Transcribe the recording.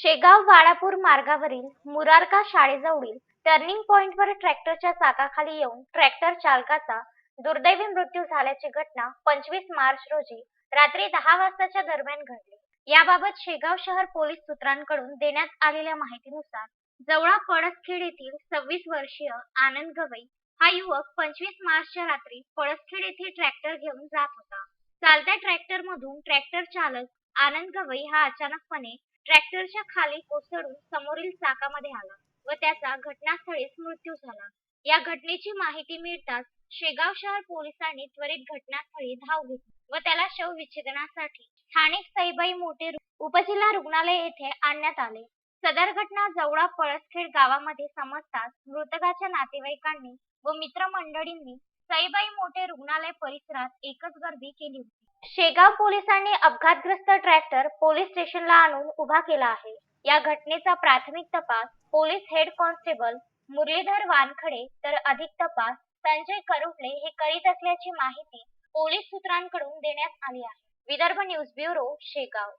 शेगाव वाळापूर मार्गावरील मुरारका शाळेजवळील टर्निंग पॉइंटवर ट्रॅक्टरच्या चाकाखाली येऊन ट्रॅक्टर चालकाचा दुर्दैवी मृत्यू झाल्याची घटना पंचवीस मार्च रोजी रात्री दहा वाजताच्या दरम्यान घडली. याबाबत शेगाव शहर पोलीस सूत्रांकडून देण्यात आलेल्या माहितीनुसार जवळा पळसखेड येथील सव्वीस वर्षीय आनंद गवई हा युवक पंचवीस मार्चच्या रात्री पळसखेड येथे ट्रॅक्टर घेऊन जात होता. चालत्या ट्रॅक्टर मधून ट्रॅक्टर चालक आनंद गवई हा अचानकपणे ट्रॅक्टरच्या खाली कोसळून समोरील चाकामध्ये आला व त्याचा घटनास्थळीच मृत्यू झाला. या घटनेची माहिती मिळताच शेगाव शहर पोलिसांनी त्वरित घटनास्थळी धाव घेतली व त्याला शवविच्छेदनासाठी स्थानिक सईबाई मोठे उपजिल्हा रुग्णालय येथे आणण्यात आले. सदर घटना जवळा पळसखेड गावामध्ये समजताच मृतकाच्या नातेवाईकांनी व मित्रमंडळींनी साईबाई मोठे रुग्णालय परिसरात एकच गर्दी केली होती. शेगाव पोलिसांनी अपघातग्रस्त ट्रॅक्टर पोलीस स्टेशनला आणून उभा केला आहे. या घटनेचा प्राथमिक तपास police head constable Murlidhar Wankhede तर अधिक तपास संजय करुटले हे करीत असल्याची माहिती पोलीस सूत्रांकडून देण्यात आली आहे. Vidarbha news bureau Shegaon.